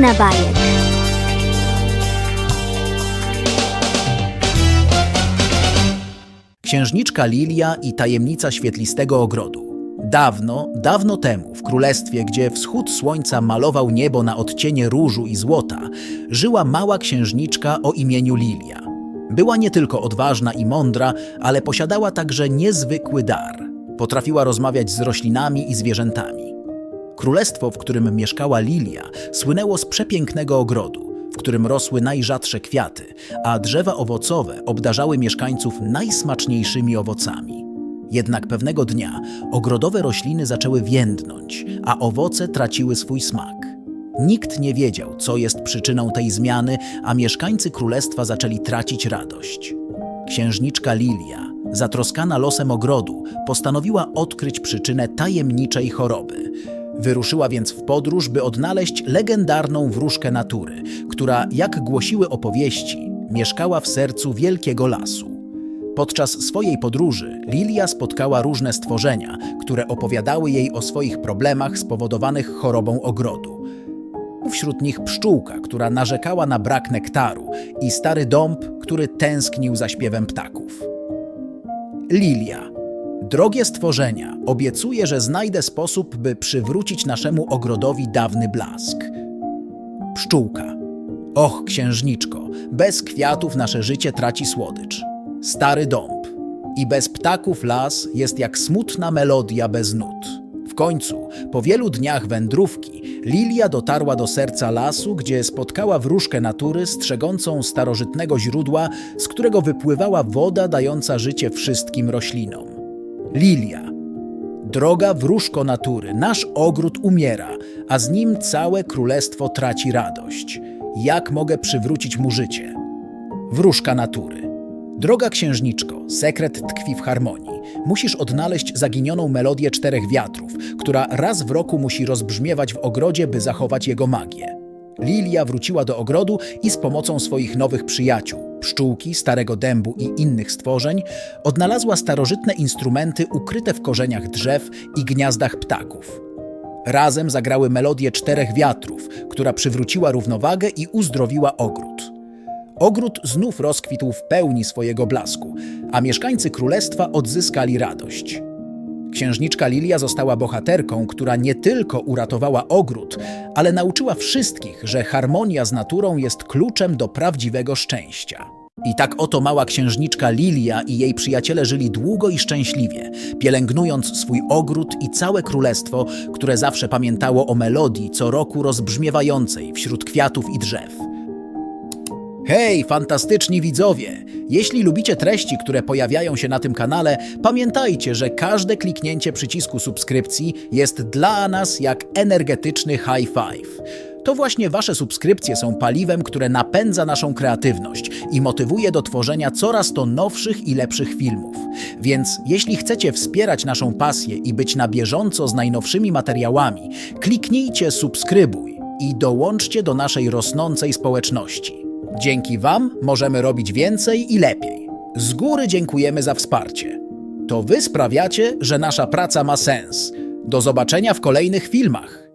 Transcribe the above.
Bajek. Księżniczka Lilia i tajemnica świetlistego ogrodu. Dawno, dawno temu, w królestwie, gdzie wschód słońca malował niebo na odcienie różu i złota, żyła mała księżniczka o imieniu Lilia. Była nie tylko odważna i mądra, ale posiadała także niezwykły dar. Potrafiła rozmawiać z roślinami i zwierzętami. Królestwo, w którym mieszkała Lilia, słynęło z przepięknego ogrodu, w którym rosły najrzadsze kwiaty, a drzewa owocowe obdarzały mieszkańców najsmaczniejszymi owocami. Jednak pewnego dnia ogrodowe rośliny zaczęły więdnąć, a owoce traciły swój smak. Nikt nie wiedział, co jest przyczyną tej zmiany, a mieszkańcy królestwa zaczęli tracić radość. Księżniczka Lilia, zatroskana losem ogrodu, postanowiła odkryć przyczynę tajemniczej choroby. Wyruszyła więc w podróż, by odnaleźć legendarną wróżkę natury, która, jak głosiły opowieści, mieszkała w sercu wielkiego lasu. Podczas swojej podróży Lilia spotkała różne stworzenia, które opowiadały jej o swoich problemach spowodowanych chorobą ogrodu. Wśród nich pszczółka, która narzekała na brak nektaru i stary dąb, który tęsknił za śpiewem ptaków. Lilia. Drogie stworzenia, obiecuję, że znajdę sposób, by przywrócić naszemu ogrodowi dawny blask. Pszczółka. Och, księżniczko, bez kwiatów nasze życie traci słodycz. Stary dąb. I bez ptaków las jest jak smutna melodia bez nut. W końcu, po wielu dniach wędrówki, Lilia dotarła do serca lasu, gdzie spotkała wróżkę natury strzegącą starożytnego źródła, z którego wypływała woda dająca życie wszystkim roślinom. Lilia. Droga wróżko natury, nasz ogród umiera, a z nim całe królestwo traci radość. Jak mogę przywrócić mu życie? Wróżka natury. Droga księżniczko, sekret tkwi w harmonii. Musisz odnaleźć zaginioną melodię czterech wiatrów, która raz w roku musi rozbrzmiewać w ogrodzie, by zachować jego magię. Lilia wróciła do ogrodu i z pomocą swoich nowych przyjaciół, pszczółki, starego dębu i innych stworzeń, odnalazła starożytne instrumenty ukryte w korzeniach drzew i gniazdach ptaków. Razem zagrały melodię czterech wiatrów, która przywróciła równowagę i uzdrowiła ogród. Ogród znów rozkwitł w pełni swojego blasku, a mieszkańcy królestwa odzyskali radość. Księżniczka Lilia została bohaterką, która nie tylko uratowała ogród, ale nauczyła wszystkich, że harmonia z naturą jest kluczem do prawdziwego szczęścia. I tak oto mała księżniczka Lilia i jej przyjaciele żyli długo i szczęśliwie, pielęgnując swój ogród i całe królestwo, które zawsze pamiętało o melodii co roku rozbrzmiewającej wśród kwiatów i drzew. Hej, fantastyczni widzowie! Jeśli lubicie treści, które pojawiają się na tym kanale, pamiętajcie, że każde kliknięcie przycisku subskrypcji jest dla nas jak energetyczny high five. To właśnie Wasze subskrypcje są paliwem, które napędza naszą kreatywność i motywuje do tworzenia coraz to nowszych i lepszych filmów. Więc jeśli chcecie wspierać naszą pasję i być na bieżąco z najnowszymi materiałami, kliknijcie subskrybuj i dołączcie do naszej rosnącej społeczności. Dzięki Wam możemy robić więcej i lepiej. Z góry dziękujemy za wsparcie. To Wy sprawiacie, że nasza praca ma sens. Do zobaczenia w kolejnych filmach.